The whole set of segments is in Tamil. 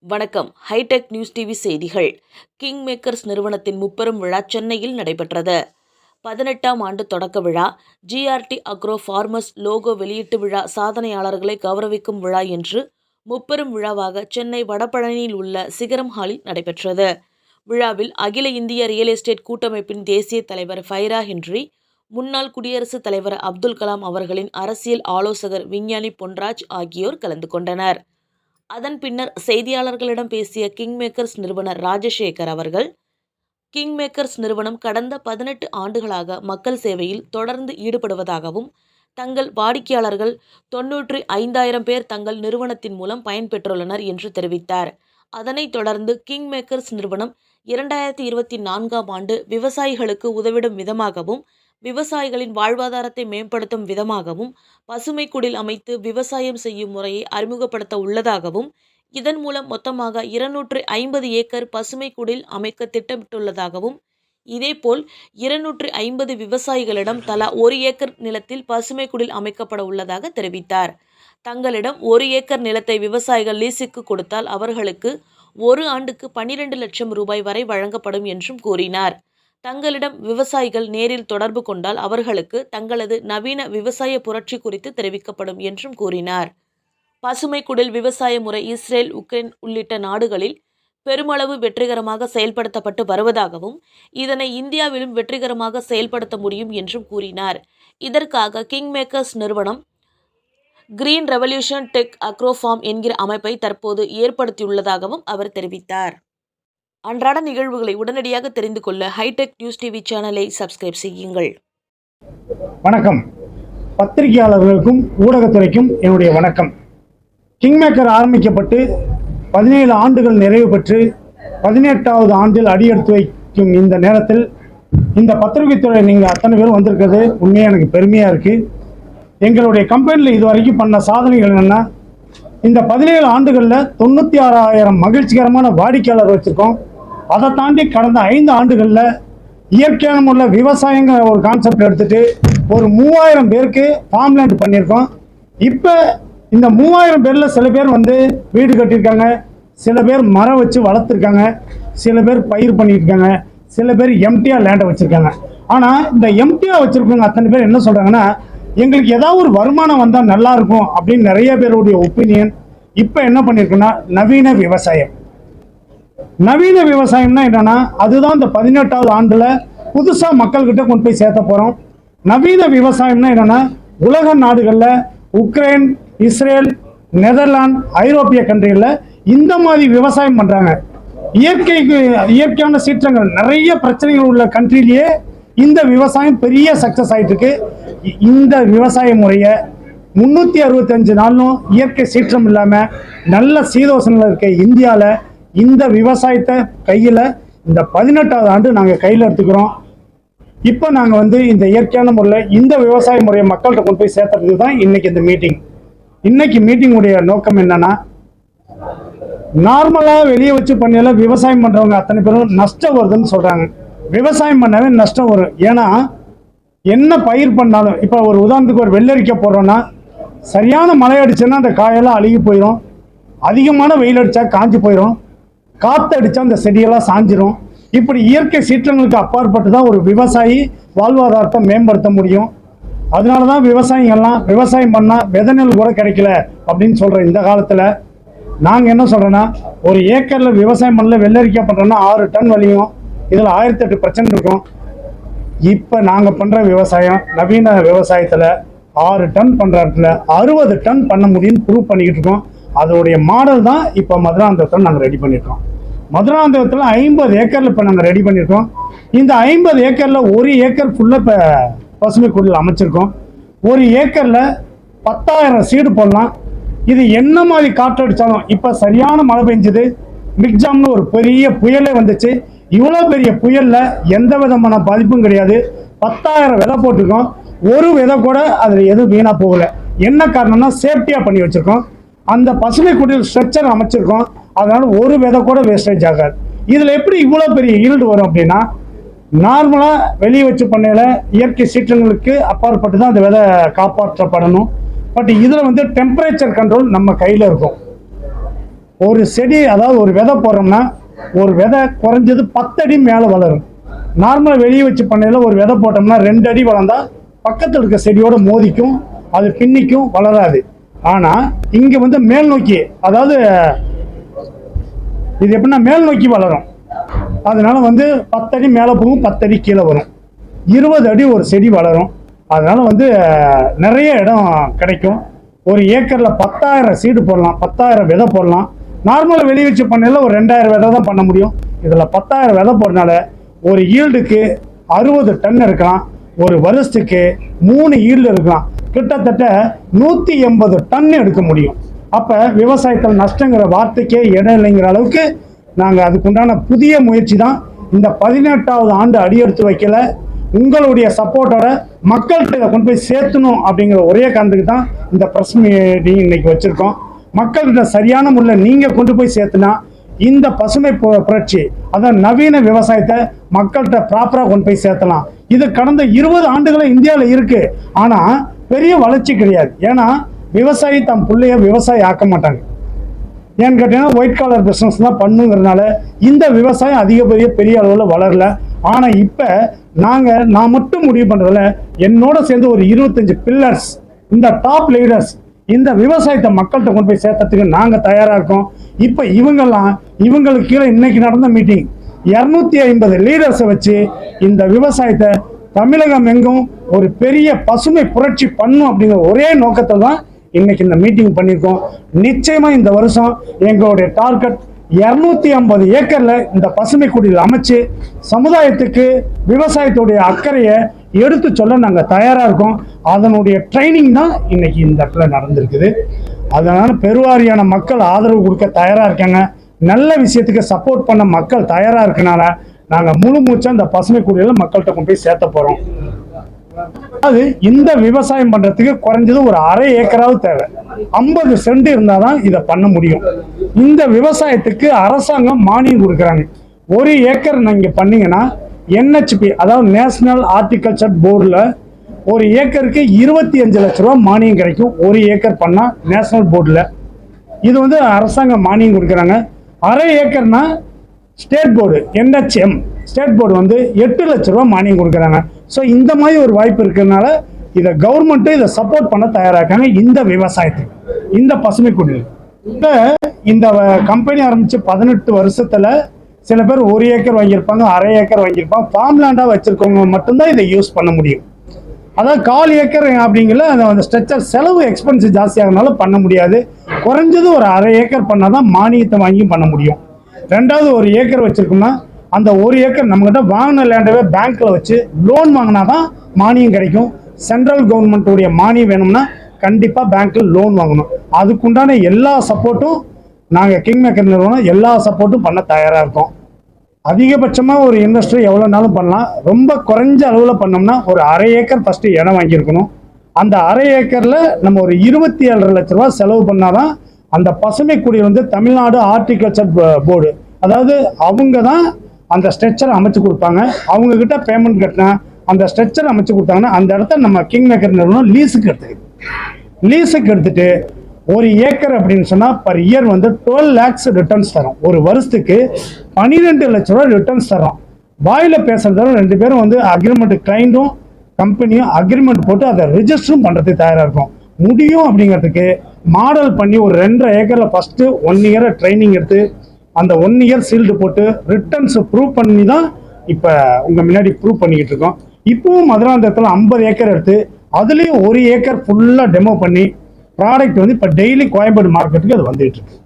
வணக்கம். ஹைடெக் நியூஸ் டிவி செய்திகள். கிங் மேக்கர்ஸ் நிறுவனத்தின் முப்பெரும் விழா சென்னையில் நடைபெற்றது. பதினெட்டாம் ஆண்டு தொடக்க விழா ஜிஆர்டி அக்ரோ ஃபார்மர்ஸ் லோகோ வெளியீட்டு விழா சாதனையாளர்களை கௌரவிக்கும் விழா என்று முப்பெரும் விழாவாக சென்னை வடபழனியில் உள்ள சிகரம் ஹாலில் நடைபெற்றது. விழாவில் அகில இந்திய ரியல் எஸ்டேட் கூட்டமைப்பின் தேசிய தலைவர் ஃபைரா ஹென்றி முன்னாள் குடியரசுத் தலைவர் அப்துல் கலாம் அவர்களின் அரசியல் ஆலோசகர் விஞ்ஞானி பொன்ராஜ் ஆகியோர் கலந்து கொண்டனர். அதன் பின்னர் செய்தியாளர்களிடம் பேசிய கிங்மேக்கர்ஸ் நிறுவனர் ராஜசேகர் அவர்கள் கிங்மேக்கர்ஸ் நிறுவனம் கடந்த பதினெட்டு ஆண்டுகளாக மக்கள் சேவையில் தொடர்ந்து ஈடுபடுவதாகவும் தங்கள் வாடிக்கையாளர்கள் தொன்னூற்றி ஐந்தாயிரம் பேர் தங்கள் நிறுவனத்தின் மூலம் பயன்பெற்றுள்ளனர் என்று தெரிவித்தார். அதனைத் தொடர்ந்து கிங் மேக்கர்ஸ் நிறுவனம் இரண்டாயிரத்தி இருபத்தி நான்காம் ஆண்டு விவசாயிகளுக்கு உதவிடும் விதமாகவும் விவசாயிகளின் வாழ்வாதாரத்தை மேம்படுத்தும் விதமாகவும் பசுமை குடில் அமைத்து விவசாயம் செய்யும் முறையை அறிமுகப்படுத்த உள்ளதாகவும் இதன் மூலம் மொத்தமாக இருநூற்று ஐம்பது ஏக்கர் பசுமை குடில் அமைக்க திட்டமிட்டுள்ளதாகவும் இதேபோல் இருநூற்று ஐம்பது விவசாயிகளிடம் தலா ஒரு ஏக்கர் நிலத்தில் பசுமை குடில் அமைக்கப்பட உள்ளதாக தெரிவித்தார். தங்களிடம் ஒரு ஏக்கர் நிலத்தை விவசாயிகள் லீஸுக்கு கொடுத்தால் அவர்களுக்கு ஒரு ஆண்டுக்கு பன்னிரண்டு லட்சம் ரூபாய் வரை வழங்கப்படும் என்றும் கூறினார். தங்களிடம் விவசாயிகள் நேரில் தொடர்பு கொண்டால் அவர்களுக்கு தங்களது நவீன விவசாய புரட்சி குறித்து தெரிவிக்கப்படும் என்றும் கூறினார். பசுமை குடில் விவசாய முறை இஸ்ரேல் உக்ரைன் உள்ளிட்ட நாடுகளில் பெருமளவு வெற்றிகரமாக செயல்படுத்தப்பட்டு வருவதாகவும் இதனை இந்தியாவிலும் வெற்றிகரமாக செயல்படுத்த முடியும் என்றும் கூறினார். இதற்காக கிங் மேக்கர்ஸ் நிறுவனம் கிரீன் ரெவல்யூஷன் டெக் அக்ரோஃபார்ம் என்கிற அமைப்பை தற்போது ஏற்படுத்தியுள்ளதாகவும் அவர் தெரிவித்தார். அன்றாட நிகழ்வுகளை உடனடியாக தெரிந்து கொள்ள ஹைடெக் நியூஸ் டிவி சேனலை சப்ஸ்கிரைப் செய்யுங்கள். வணக்கம். பத்திரிகையாளர்களுக்கும் ஊடகத்துறைக்கும் என்னுடைய வணக்கம். கிங்மேக்கர் ஆரம்பிக்கப்பட்டு பதினேழு ஆண்டுகள் நிறைவு பெற்று பதினெட்டாவது ஆண்டில் அடியெடுத்து வைக்கும் இந்த நேரத்தில் இந்த பத்திரிகைத்துறை நீங்கள் அத்தனை பேரும் வந்திருக்கிறது. உண்மையாக எனக்கு பெருமையாக இருக்குது எங்களுடைய கம்பெனியில் இது வரைக்கும் பண்ண சாதனைகள் என்னென்னா இந்த பதினேழு ஆண்டுகளில் தொண்ணூற்றி ஆறாயிரம் மகிழ்ச்சிகரமான வாடிக்கையாளர் வச்சுருக்கோம். அதை தாண்டி கடந்த ஐந்து ஆண்டுகளில் இயற்கையான முறையில் விவசாயங்கிற ஒரு கான்செப்ட் எடுத்துட்டு ஒரு மூவாயிரம் பேருக்கு ஃபார்ம்லேண்ட் பண்ணியிருக்கோம். இப்போ இந்த மூவாயிரம் பேரில் சில பேர் வந்து வீடு கட்டியிருக்காங்க. சில பேர் மரம் வச்சு வளர்த்துருக்காங்க. சில பேர் பயிர் பண்ணியிருக்காங்க. இருக்காங்க சில பேர் எம்டிஆர் லேண்டை வச்சுருக்காங்க. ஆனால் இந்த எம்டிஆர் வச்சுருக்கவங்க அத்தனை பேர் என்ன சொல்கிறாங்கன்னா எங்களுக்கு ஏதாவது ஒரு வருமானம் வந்தால் நல்லா இருக்கும் அப்படின்னு நிறைய பேருடைய ஒப்பீனியன் இப்போ என்ன பண்ணியிருக்குன்னா நவீன விவசாயம். நவீன விவசாயம்னா என்னன்னா அதுதான் இந்த பதினெட்டாவது ஆண்டில் புதுசாக மக்கள்கிட்ட கொண்டு போய் சேர்த்த போகிறோம் நவீன விவசாயம்னா என்னன்னா உலக நாடுகளில் உக்ரைன் இஸ்ரேல் நெதர்லாந்து ஐரோப்பிய கண்ட்ரிகளில் இந்த மாதிரி விவசாயம் பண்ணுறாங்க இயற்கைக்கு இயற்கையான சீற்றங்கள் நிறைய பிரச்சனைகள் உள்ள கண்ட்ரிலேயே இந்த விவசாயம் பெரிய சக்ஸஸ் ஆகிட்டு இருக்கு. இந்த விவசாய முறையை முன்னூற்றி அறுபத்தஞ்சு நாளும் இயற்கை சீற்றம் இல்லாமல் நல்ல சீதோசனில் இருக்க இந்தியாவில் இந்த விவசாயத்தை கையில் இந்த பதினெட்டாவது ஆண்டு நாங்கள் கையில் எடுத்துக்கிறோம். இப்போ நாங்கள் வந்து இந்த இயற்கையான முறையில் இந்த விவசாய முறையை மக்கள்கிட்ட கொண்டு போய் சேர்த்துறதுக்கு தான் இன்னைக்கு இந்த மீட்டிங் இன்னைக்கு மீட்டிங்குடைய நோக்கம் என்னன்னா நார்மலாக வெளியே வச்சு பண்ணையில விவசாயம் பண்ணுறவங்க அத்தனை பேரும் நஷ்டம் வருதுன்னு சொல்கிறாங்க விவசாயம் பண்ணவே நஷ்டம் வரும். ஏன்னா என்ன பயிர் பண்ணாலும் இப்போ ஒரு உதாரணத்துக்கு ஒரு வெள்ளரிக்காய் போடுறோன்னா சரியான மழை அடிச்சுன்னா அந்த காயெல்லாம் அழுகி போயிடும் அதிகமான வெயில் அடித்தா காஞ்சி போயிடும் காற்று அடித்தா அந்த செடியெல்லாம் சாஞ்சிரும். இப்படி இயற்கை சீற்றங்களுக்கு அப்பாற்பட்டு தான் ஒரு விவசாயி வாழ்வாதாரத்தை மேம்படுத்த முடியும். அதனால தான் விவசாயிகள்லாம் விவசாயம் பண்ணால் விதை நெல் கூட கிடைக்கல அப்படின்னு சொல்கிற இந்த காலத்தில். நாங்கள் என்ன சொல்கிறோன்னா ஒரு ஏக்கரில் விவசாயம் பண்ணல வெள்ளரிக்காய் பண்ணுறோன்னா ஆறு டன் வலியும். இதில் ஆயிரத்தெட்டு பிரச்சனை இருக்கும். இப்போ நாங்கள் பண்ணுற விவசாயம் நவீன விவசாயத்தில் ஆறு டன் பண்ணுற இடத்துல அறுபது டன் பண்ண முடியும்னு ப்ரூவ் பண்ணிக்கிட்டு இருக்கோம். அதோடைய மாடல் தான் இப்போ மதுராந்தகத்தில் நாங்கள் ரெடி பண்ணியிருக்கோம் மதுராந்தகத்தில் ஐம்பது ஏக்கரில் இப்போ நாங்கள் ரெடி பண்ணியிருக்கோம் இந்த ஐம்பது ஏக்கரில் ஒரு ஏக்கர் ஃபுல்லாக இப்போ பசுமை குடில் அமைச்சிருக்கோம். ஒரு ஏக்கரில் பத்தாயிரம் சீடு போடலாம். இது என்ன மாதிரி காற்று அடித்தாலும் இப்போ சரியான மழை பெஞ்சுது. மிக்ஜாம்னு ஒரு பெரிய புயலே வந்துச்சு. இவ்வளோ பெரிய புயலில் எந்த விதமான பாதிப்பும் கிடையாது. பத்தாயிரம் விதை போட்டிருக்கோம். ஒரு விதை கூட அதில் எதுவும் வீணாக போகலை. என்ன காரணம்னா சேஃப்டியாக பண்ணி வச்சுருக்கோம். அந்த பசுமை குடியில் ஸ்ட்ரக்சர் அமைச்சிருக்கோம். அதனால் ஒரு விதை கூட வேஸ்டேஜ் ஆகாது. இதில் எப்படி இவ்வளோ பெரிய ஈல்டு வரும் அப்படின்னா நார்மலாக வெளியே வச்சு பண்ணையில் இயற்கை சீற்றங்களுக்கு அப்பாற்பட்டு தான் அந்த விதை காப்பாற்றப்படணும். பட் இதில் வந்து டெம்பரேச்சர் கண்ட்ரோல் நம்ம கையில் இருக்கும். ஒரு செடி அதாவது ஒரு விதை போடுறோம்னா ஒரு விதை குறைஞ்சது பத்தடி மேலே வளரும். நார்மலாக வெளியே வச்சு பண்ணையில் ஒரு விதை போட்டோம்னா ரெண்டு அடி வளர்ந்தா பக்கத்தில் இருக்க செடியோட மோதிக்கும் அது பின்னிக்கும் வளராது. ஆனால் இங்கே வந்து மேல் நோக்கி அதாவது இது எப்படின்னா மேல் நோக்கி வளரும். அதனால வந்து பத்தடி மேலே போகும் பத்தடி கீழே வரும். இருபது அடி ஒரு செடி வளரும். அதனால வந்து நிறைய இடம் கிடைக்கும். ஒரு ஏக்கரில் பத்தாயிரம் சீடு போடலாம் பத்தாயிரம் விதை போடலாம். நார்மலாக வெளியே வச்சு பண்ணையில் ஒரு ரெண்டாயிரம் விதை தான் பண்ண முடியும். இதில் பத்தாயிரம் விதை போடுறதுனால ஒரு ஈல்டுக்கு அறுபது டன் இருக்கலாம். ஒரு வருஷத்துக்கு மூணு ஈல்டு இருக்கலாம். கிட்டத்தட்ட நூற்றி எண்பது டன் எடுக்க முடியும். அப்போ விவசாயத்தில் நஷ்டங்கிற வார்த்தைக்கே இடம் இல்லைங்கிற அளவுக்கு நாங்கள் அதுக்குண்டான புதிய முயற்சி தான் இந்த பதினெட்டாவது ஆண்டு அடியெடுத்து வைக்கல. உங்களுடைய சப்போர்ட்டோட மக்கள்கிட்ட இதை கொண்டு போய் சேர்த்தணும் அப்படிங்கிற ஒரே காரணத்துக்கு தான் இந்த ப்ரெஸ் மீட்டிங் இன்னைக்கு வச்சுருக்கோம். மக்கள்கிட்ட சரியான முறையில் நீங்கள் கொண்டு போய் சேர்த்துனா இந்த பசுமை புரட்சி அதான் நவீன விவசாயத்தை மக்கள்கிட்ட ப்ராப்பராக கொண்டு போய் சேர்த்தலாம். இது கடந்த இருபது ஆண்டுகளும் இந்தியாவில் இருக்குது ஆனால் பெரிய வளர்ச்சி கிடையாது. ஏன்னா விவசாயி தம் பிள்ளைய விவசாயி ஆக்க மாட்டாங்க. ஏன்னு கேட்டீங்கன்னா ஒயிட் காலர் பிஸ்னஸ் தான் பண்ணுங்கிறதுனால இந்த விவசாயம் அதிகப்படிய பெரிய அளவில் வளரல. ஆனால் இப்போ நாங்கள் நான் மட்டும் முடிவு பண்ணுறதில்ல என்னோட சேர்ந்து ஒரு இருபத்தஞ்சு பில்லர்ஸ் இந்த டாப் லீடர்ஸ் இந்த விவசாயத்தை மக்கள்கிட்ட கொண்டு போய் சேர்த்ததுக்கு நாங்கள் தயாராக இருக்கோம். இப்போ இவங்கெல்லாம் இவங்களுக்கு கீழே இன்னைக்கு நடந்த மீட்டிங் இரநூத்தி ஐம்பது லீடர்ஸை வச்சு இந்த விவசாயத்தை தமிழகம் எங்கும் ஒரு பெரிய பசுமை புரட்சி பண்ணும் அப்படிங்கிற ஒரே நோக்கத்தில் தான் இன்னைக்கு இந்த மீட்டிங் பண்ணியிருக்கோம். நிச்சயமா இந்த வருஷம் எங்களுடைய டார்கெட் இரநூத்தி ஐம்பது ஏக்கர்ல இந்த பசுமை குடியில் அமைச்சு சமுதாயத்துக்கு விவசாயத்துடைய அக்கறையை எடுத்து சொல்ல நாங்கள் தயாராக இருக்கோம். அதனுடைய ட்ரைனிங் தான் இன்னைக்கு இந்த இடத்துல நடந்திருக்குது. அதனால் பெருவாரியான மக்கள் ஆதரவு கொடுக்க தயாராக இருக்காங்க. நல்ல விஷயத்துக்கு சப்போர்ட் பண்ண மக்கள் தயாராக இருக்கனால நாங்கள் முழு மூச்சா இந்த பசுமை குடியில் மக்கள்கிட்ட கொண்டு போய் சேர்த்த போகிறோம் அது இந்த விவசாயம் பண்றதுக்கு குறைஞ்சது ஒரு அரை ஏக்கராவது தேவை. ஐம்பது சென்ட் இருந்தாதான் இதை பண்ண முடியும். இந்த விவசாயத்துக்கு அரசாங்கம் மானியம் கொடுக்குறாங்க. ஒரு ஏக்கர் நீங்கள் பண்ணீங்கன்னா என்ஹெச்பி அதாவது நேஷனல் ஆர்டிகல்ச்சர் போர்டில் ஒரு ஏக்கருக்கு இருபத்தி அஞ்சு லட்ச ரூபா மானியம் கிடைக்கும். ஒரு ஏக்கர் பண்ணால் நேஷனல் போர்டில் இது வந்து அரசாங்கம் மானியம் கொடுக்குறாங்க. அரை ஏக்கர்னா state board N H M state board வந்து எட்டு லட்ச ரூபா மானியம் கொடுக்குறாங்க. ஸோ இந்த மாதிரி ஒரு வாய்ப்பு இருக்கிறதுனால இதை கவர்மெண்ட்டு இதை சப்போர்ட் பண்ண தயாராக்காங்க இந்த விவசாயத்துக்கு. இந்த பசுமை குடில். இப்போ இந்த கம்பெனி ஆரம்பித்து பதினெட்டு வருஷத்தில் சில பேர் ஒரு ஏக்கர் வாங்கியிருப்பாங்க அரை ஏக்கர் வாங்கியிருப்பாங்க. ஃபார்ம் லேண்டாக வச்சுருக்கவங்க மட்டும்தான் இதை யூஸ் பண்ண முடியும். அதான் கால் ஏக்கர் அப்படிங்கிற அந்த அந்த ஸ்ட்ரெச்சர் செலவு எக்ஸ்பென்ஸ் ஜாஸ்தியாகனால பண்ண முடியாது. குறைஞ்சது ஒரு அரை ஏக்கர் பண்ணால் தான் மானியத்தை வாங்கி பண்ண முடியும். ரெண்டாவது ஒரு ஏக்கர் வச்சுருக்கோம்னா அந்த ஒரு ஏக்கர் நம்மகிட்ட வாங்கின லேண்டவே பேங்க்கில் வச்சு லோன் வாங்கினா தான் மானியம் கிடைக்கும். சென்ட்ரல் கவர்மெண்ட்டுடைய மானியம் வேணும்னா கண்டிப்பாக பேங்க்கில் லோன் வாங்கணும். அதுக்குண்டான எல்லா சப்போர்ட்டும் நாங்கள் கிங் மேக்கர் நிறுவனம் எல்லா சப்போர்ட்டும் பண்ண தயாராக இருக்கோம். அதிகபட்சமாக ஒரு இன்வெஸ்டர் எவ்வளோனாலும் பண்ணலாம். ரொம்ப குறைஞ்ச அளவில் பண்ணோம்னா ஒரு அரை ஏக்கர் ஃபஸ்ட்டு இடம் வாங்கியிருக்கணும். அந்த அரை ஏக்கரில் நம்ம ஒரு இருபத்தி ஏழரை லட்ச ரூபா செலவு பண்ணாதான் அந்த பசுமை குடி வந்து தமிழ்நாடு ஆர்டிகல்ச்சர் போர்டு அதாவது அவங்க தான் அந்த ஸ்ட்ரக்சர் அமைச்சு கொடுப்பாங்க அவங்க கிட்ட பேமெண்ட் கட்டினா அந்த ஸ்ட்ரக்சர் அமைச்சு கொடுத்தாங்கன்னா அந்த இடத்த நம்ம கிங் மேக்கர் நிறுவனம் லீஸுக்கு எடுத்துக்கிட்டு லீஸுக்கு எடுத்துட்டு ஒரு ஏக்கர் அப்படின்னு சொன்னால் பர் இயர் வந்து டுவெல் லேக்ஸ் ரிட்டர்ன்ஸ் தரும். ஒரு வருஷத்துக்கு பன்னிரெண்டு லட்ச ரூபா ரிட்டர்ன்ஸ் தரும் வாயில் பேசுகிறதால ரெண்டு பேரும் வந்து அக்ரிமெண்ட் கிளைண்டும் கம்பெனியும் அக்ரிமெண்ட் போட்டு அதை ரிஜிஸ்டரும் பண்ணுறதுக்கு தயாராக இருக்கும். முடியும் அப்படிங்கிறதுக்கு மாடல் பண்ணி ஒரு ரெண்டரை ஏக்கரில் ஃபஸ்ட்டு ஒன் இயரை ட்ரைனிங் எடுத்து அந்த ஒன் இயர் சீல்டு போட்டு ரிட்டர்ன்ஸ் ப்ரூவ் பண்ணி தான் இப்போ உங்கள் முன்னாடி ப்ரூவ் பண்ணிக்கிட்டு இருக்கோம். இப்போவும் மதுராந்தகத்தில் ஐம்பது ஏக்கர் எடுத்து அதுலேயும் ஒரு ஏக்கர் ஃபுல்லாக டெமோ பண்ணி ப்ராடக்ட் வந்து இப்போ டெய்லி கோயம்பேடு மார்க்கெட்டுக்கு அது வந்துட்டு இருக்கு.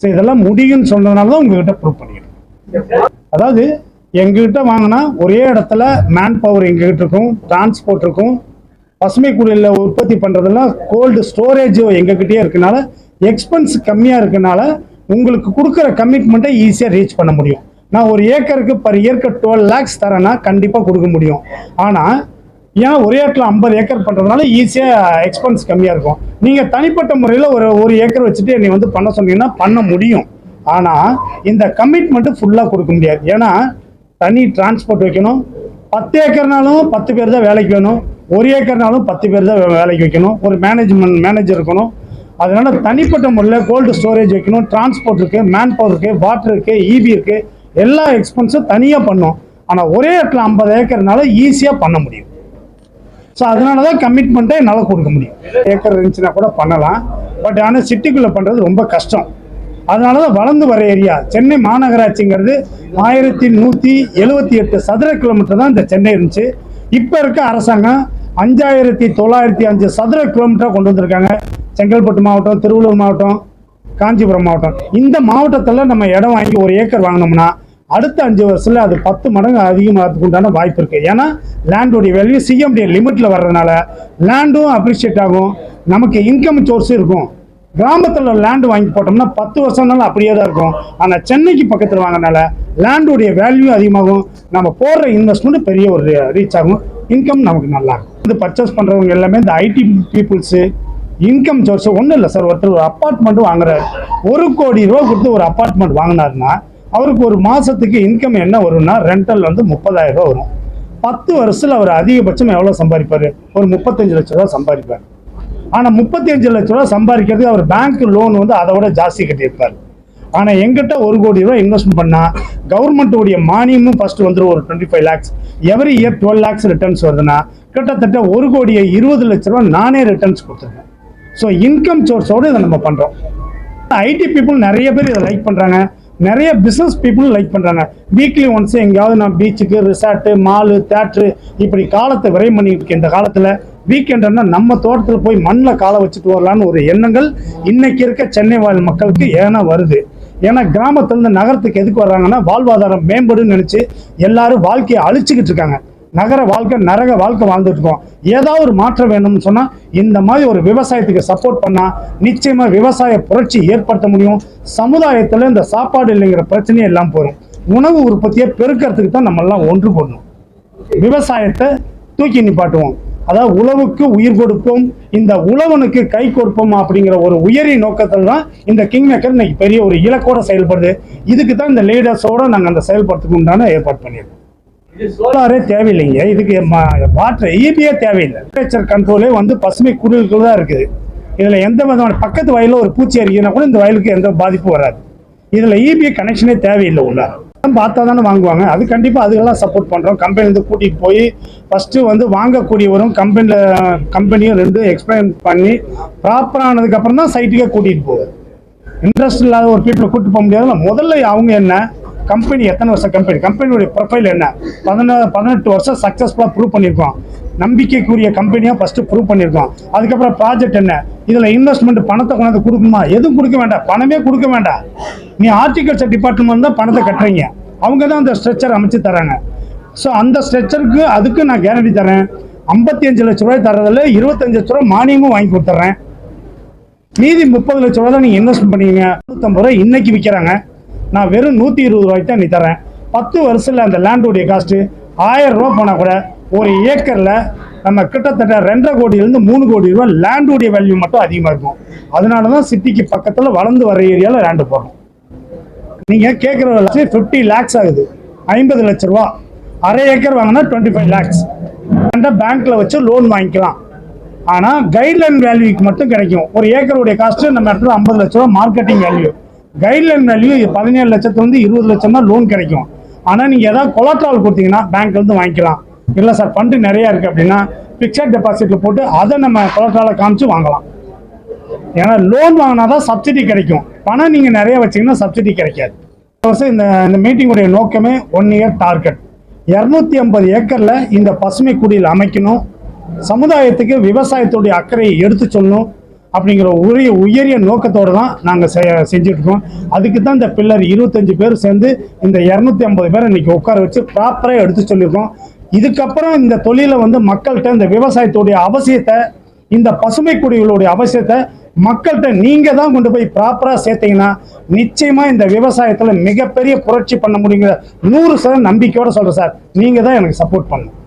ஸோ இதெல்லாம் முடியும்னு சொன்னதுனால தான் உங்ககிட்ட ப்ரூவ் பண்ணிக்கிறேன். அதாவது எங்ககிட்ட வாங்கினா ஒரே இடத்துல மேன் பவர் எங்ககிட்ட இருக்கும் டிரான்ஸ்போர்ட் இருக்கும். பசுமை குடியில் உற்பத்தி பண்ணுறதெல்லாம் கோல்டு ஸ்டோரேஜ் எங்ககிட்டயே இருக்கனால எக்ஸ்பென்ஸ் கம்மியாக இருக்கனால உங்களுக்கு கொடுக்குற கமிட்மெண்ட்டை ஈஸியாக ரீச் பண்ண முடியும். நான் ஒரு ஏக்கருக்கு பர் இயர்க்கு டுவெல் லேக்ஸ் தரேன்னா கண்டிப்பாக கொடுக்க முடியும். ஆனால் ஏன் ஒரே இடத்துல ஐம்பது ஏக்கர் பண்ணுறதுனால ஈஸியாக எக்ஸ்பென்ஸ் கம்மியாக இருக்கும். நீங்கள் தனிப்பட்ட முறையில் ஒரு ஒரு ஏக்கர் வச்சுட்டு என்னை வந்து பண்ண சொன்னீங்கன்னா பண்ண முடியும். ஆனால் இந்த கமிட்மெண்ட்டு ஃபுல்லாக கொடுக்க முடியாது. ஏன்னா தனி டிரான்ஸ்போர்ட் வைக்கணும். பத்து ஏக்கர்னாலும் பத்து பேர் தான் வேலைக்கு வேணும். ஒரு ஏக்கர்னாலும் பத்து பேர் தான் வேலைக்கு வைக்கணும். ஒரு மேனேஜ்மெண்ட் மேனேஜர் இருக்கணும். அதனால் தனிப்பட்ட முறையில் கோல்டு ஸ்டோரேஜ் வைக்கணும். டிரான்ஸ்போர்ட் இருக்கு மேன் பவர் இருக்குது வாட்டர் இருக்குது இபி இருக்குது எல்லா எக்ஸ்பென்ஸும் தனியாக பண்ணும். ஆனால் ஒரே இடத்துல ஐம்பது ஏக்கர்னால ஈஸியாக பண்ண முடியும். ஸோ அதனால தான் கமிட்மெண்ட்டை என்னால் கொடுக்க முடியும். ஏக்கர் இருந்துச்சுன்னா கூட பண்ணலாம். பட் ஆனால் சிட்டிக்குள்ளே பண்ணுறது ரொம்ப கஷ்டம். அதனால தான் வளர்ந்து வர ஏரியா சென்னை மாநகராட்சிங்கிறது ஆயிரத்தி நூற்றி எழுபத்தி எட்டு சதுர கிலோமீட்டர் தான் இந்த சென்னை இருந்துச்சு. இப்போ இருக்க அரசாங்கம் அஞ்சாயிரத்தி தொள்ளாயிரத்தி அஞ்சு சதுர கிலோமீட்டராக கொண்டு வந்திருக்காங்க. செங்கல்பட்டு மாவட்டம் திருவள்ளூர் மாவட்டம் காஞ்சிபுரம் மாவட்டம். இந்த மாவட்டத்தில் நம்ம இடம் வாங்கி ஒரு ஏக்கர் வாங்கினோம்னா அடுத்த அஞ்சு வருஷத்தில் அது பத்து மடங்கு அதிகமாகிறதுக்கு உண்டான வாய்ப்பு இருக்குது ஏன்னா லேண்டோடைய வேல்யூ சிஎம்டி லிமிட்டில் வர்றதுனால லேண்டும் அப்ரிஷியேட் ஆகும். நமக்கு இன்கம் சோர்ஸ் இருக்கும். கிராமத்தில் லேண்ட் வாங்கி போட்டோம்னா பத்து வருஷம்னாலும் அப்படியே தான் இருக்கும். ஆனால் சென்னைக்கு பக்கத்தில் வாங்கினால லேண்டோடைய வேல்யூ அதிகமாகும். நம்ம போடுற இன்வெஸ்ட்மெண்ட் பெரிய ஒரு ரீச் ஆகும். இன்கம் நமக்கு நல்லா இருக்கும். இது பர்ச்சேஸ் பண்ணுறவங்க எல்லாமே இந்த ஐடி பீப்புள்ஸு இன்கம் சோர்ஸ் ஒன்றும் இல்லை சார் ஒருத்தர் ஒரு அப்பார்ட்மெண்ட் வாங்குறாரு. ஒரு கோடி ரூபா கொடுத்து ஒரு அப்பார்ட்மெண்ட் வாங்கினாருன்னா அவருக்கு ஒரு மாதத்துக்கு இன்கம் என்ன வரும்னா ரெண்டல் வந்து முப்பதாயிரம் ரூபா வரும். பத்து வருஷத்தில் அவர் அதிகபட்சம் எவ்வளோ சம்பாதிப்பார்? ஒரு முப்பத்தஞ்சு லட்ச ரூபா சம்பாதிப்பார். ஆனால் முப்பத்தஞ்சு லட்ச ரூபா சம்பாதிக்கிறதுக்கு அவர் பேங்க் லோன் வந்து அதை விட ஜாஸ்தி கட்டியிருப்பார். ஆனால் எங்கிட்ட ஒரு கோடி ரூபா இன்வெஸ்ட்மெண்ட் பண்ணால் கவர்மெண்ட்டுடைய மானியமும் ஃபஸ்ட்டு வந்துடும் ஒரு twenty five lakhs every year twelve lakhs returns வருதுன்னா கிட்டத்தட்ட ஒரு கோடியை இருபது லட்ச ரூபா நானே ரிட்டர்ன்ஸ் கொடுத்துருக்கேன் ஸோ இன்கம் சோர்ஸோடு இதை நம்ம பண்ணுறோம் ஐடி பீப்புள் நிறைய பேர் இதை லைக் பண்ணுறாங்க நிறைய பிஸ்னஸ் பீப்புள் லைக் பண்ணுறாங்க வீக்லி ஒன்ஸ் எங்கேயாவது நான் பீச்சுக்கு ரிசார்ட்டு மாலு தேட்ரு இப்படி காலத்தை விரைவு பண்ணிட்டு இருக்கேன் இந்த காலத்தில் வீக்கெண்டுன்னா நம்ம தோட்டத்தில் போய் மண்ணில் காலை வச்சுட்டு வரலான்னு ஒரு எண்ணங்கள் இன்னைக்கு இருக்க சென்னை வாழ் மக்களுக்கு ஏன்னா வருது. ஏன்னா கிராமத்துலேருந்து நகரத்துக்கு எதுக்கு வர்றாங்கன்னா வாழ்வாதாரம் மேம்படுன்னு நினச்சி எல்லாரும் வாழ்க்கையை அழிச்சிக்கிட்டு இருக்காங்க. நகர வாழ்க்கை நரக வாழ்க்கை வாழ்ந்துட்டு இருக்கோம். ஏதாவது ஒரு மாற்றம் வேணும்னு சொன்னால் இந்த மாதிரி ஒரு விவசாயத்துக்கு சப்போர்ட் பண்ணால் நிச்சயமாக விவசாய புரட்சி ஏற்படுத்த முடியும். சமுதாயத்தில் இந்த சாப்பாடு இல்லைங்கிற பிரச்சனையே எல்லாம் போயிடும் உணவு உற்பத்தியை பெருக்கிறதுக்கு தான் நம்மெல்லாம் ஒன்று போடணும். விவசாயத்தை தூக்கி நிப்பாட்டுவோம். அதாவது உழவுக்கு உயிர் கொடுப்போம். இந்த உழவனுக்கு கை கொடுப்போம் அப்படிங்கிற ஒரு உயரிய நோக்கத்தில் தான் இந்த கிங் மேக்கர் இன்னைக்கு பெரிய ஒரு இலக்கோட செயல்படுது. இதுக்கு தான் இந்த லீடர்ஸோட நாங்கள் அந்த செயல்படுறதுக்கு உண்டான ஏற்பாடு பண்ணியிருக்கோம். சோலாரே தேவையில்லைங்க. இதுக்கு வாட்டர் ஈபியே தேவையில்லை. டெம்பரேச்சர் கண்ட்ரோலே வந்து பசுமை குடிலுக்குள்ள தான் இருக்குது. இதில் எந்த விதமான பக்கத்து வயலில் ஒரு பூச்சி அரிக்குதுன்னா கூட இந்த வயலுக்கு எந்த பாதிப்பும் வராது. இதில் இபி கனெக்ஷனே தேவையில்லை உள்ள. பார்த்தா தானே வாங்குவாங்க. அது கண்டிப்பாக அதுக்கெல்லாம் சப்போர்ட் பண்ணுறோம் கம்பெனிலேருந்து கூட்டிகிட்டு போய் ஃபஸ்ட்டு வந்து வாங்கக்கூடியவரும் கம்பெனியில் கம்பெனியும் ரெண்டு எக்ஸ்பிளைன் பண்ணி ப்ராப்பரானதுக்கப்புறம் தான் சைட்டுக்கே கூட்டிகிட்டு போகுது இன்ட்ரெஸ்ட் இல்லாத ஒரு பீப்புளை கூப்பிட்டு போக முடியாதுல்ல. முதல்ல அவங்க என்ன கம்பெனி எத்தனை வருஷம் கம்பெனி? கம்பெனியுடைய ப்ரொஃபைல் என்ன? பதினா பதினெட்டு வருஷம் சக்ஸஸ்ஃபுல்லாக ப்ரூவ் பண்ணியிருக்கோம். நம்பிக்கைக்குரிய கம்பெனியாக ஃபஸ்ட்டு ப்ரூவ் பண்ணியிருக்கோம். அதுக்கப்புறம் ப்ராஜெக்ட் என்ன? இதில் இன்வெஸ்ட்மெண்ட் பணத்தை கொண்டாந்து கொடுக்குமா எதுவும் கொடுக்க வேண்டாம். பணமே கொடுக்க வேண்டாம். நீ ஆர்டிகல்ச்சர் டிபார்ட்மெண்ட் தான் பணத்தை கட்டுறீங்க. அவங்க தான் அந்த ஸ்ட்ரக்சர் அமைச்சு தராங்க. ஸோ அந்த ஸ்ட்ரக்சருக்கு அதுக்கு நான் கேரண்டி தரேன் ஐம்பத்தி அஞ்சு லட்ச ரூபாய் தரதில் இருபத்தஞ்சு லட்ச ரூபாய் மானியமும் வாங்கி கொடுத்துட்றேன். மீதி முப்பது லட்ச ரூபா தான் நீங்கள் இன்வெஸ்ட் பண்ணீங்க. நூற்றம்பது ரூபாய் இன்னைக்கு விற்கிறாங்க நான் வெறும் நூற்றி இருபது ரூபாய்க்கு தான் நீ தரேன் பத்து வருஷத்தில் அந்த லேண்டுடைய காஸ்ட்டு ஆயிரம் ரூபா போனால் கூட ஒரு ஏக்கரில் நம்ம கிட்டத்தட்ட ரெண்டரை கோடியிலேருந்து மூணு கோடி ரூபா லேண்டுடைய வேல்யூ மட்டும் அதிகமாக இருக்கும். அதனால தான் சிட்டிக்கு பக்கத்தில் வளர்ந்து வர ஏரியாவில் லேண்டு போகிறோம் நீங்கள் கேட்குற லட்சம் ஃபிஃப்டி லேக்ஸ் ஆகுது. ஐம்பது லட்ச ரூபா. அரை ஏக்கர் வாங்கினா டுவெண்ட்டி ஃபைவ் லேக்ஸ் பேங்க்கில் வச்சு லோன் வாங்கிக்கலாம். ஆனால் கைட்லைன் வேல்யூக்கு மட்டும் கிடைக்கும். ஒரு ஏக்கருடைய காஸ்ட்டு நம்ம இடத்துல ஐம்பது லட்ச ரூபா மார்க்கெட்டிங் வேல்யூ கைட்லைன் வேல்யூ பதினேழு லட்சத்துலேருந்து இருபது லட்சம் தான் லோன் கிடைக்கும். ஆனால் நீங்கள் ஏதாவது கொலாட்ரால் கொடுத்தீங்கன்னா பேங்க்லேருந்து வாங்கிக்கலாம். இல்லை சார் ஃபண்டு நிறையா இருக்குது அப்படின்னா ஃபிக்ஸட் டெபாசிட்டில் போட்டு அதை நம்ம கொலாட்ராலை காமிச்சு வாங்கலாம். ஏன்னா லோன் வாங்கினா தான் சப்சிடி கிடைக்கும். பணம் நீங்கள் நிறைய வச்சீங்கன்னா சப்சிடி கிடைக்காது. இந்த வருஷம் இந்த இந்த மீட்டிங்குடைய நோக்கமே ஒன் இயர் டார்கெட் இரநூத்தி ஐம்பது ஏக்கரில் இந்த பசுமை குடியில் அமைக்கணும். சமுதாயத்துக்கு விவசாயத்துடைய அக்கறையை எடுத்து சொல்லணும். அப்படிங்கிற உரிய உயரிய நோக்கத்தோடு தான் நாங்கள் செ செஞ்சுட்டு அதுக்கு தான் இந்த பில்லர் இருபத்தஞ்சு பேர் சேர்ந்து இந்த இரநூத்தி ஐம்பது பேரை இன்னைக்கு உட்கார வச்சு ப்ராப்பராக எடுத்து சொல்லியிருக்கோம். இதுக்கப்புறம் இந்த தொழிலை வந்து மக்கள்கிட்ட இந்த விவசாயத்துடைய அவசியத்தை இந்த பசுமை குடிகளுடைய அவசியத்தை மக்கள்கிட்ட நீங்கள் தான் கொண்டு போய் ப்ராப்பராக சேர்த்தீங்கன்னா நிச்சயமாக இந்த விவசாயத்தில் மிகப்பெரிய புரட்சி பண்ண முடியுங்கிற நூறு சதவீதம் நம்பிக்கையோடு சொல்கிறேன் சார். நீங்கள் தான் எனக்கு சப்போர்ட் பண்ணணும்.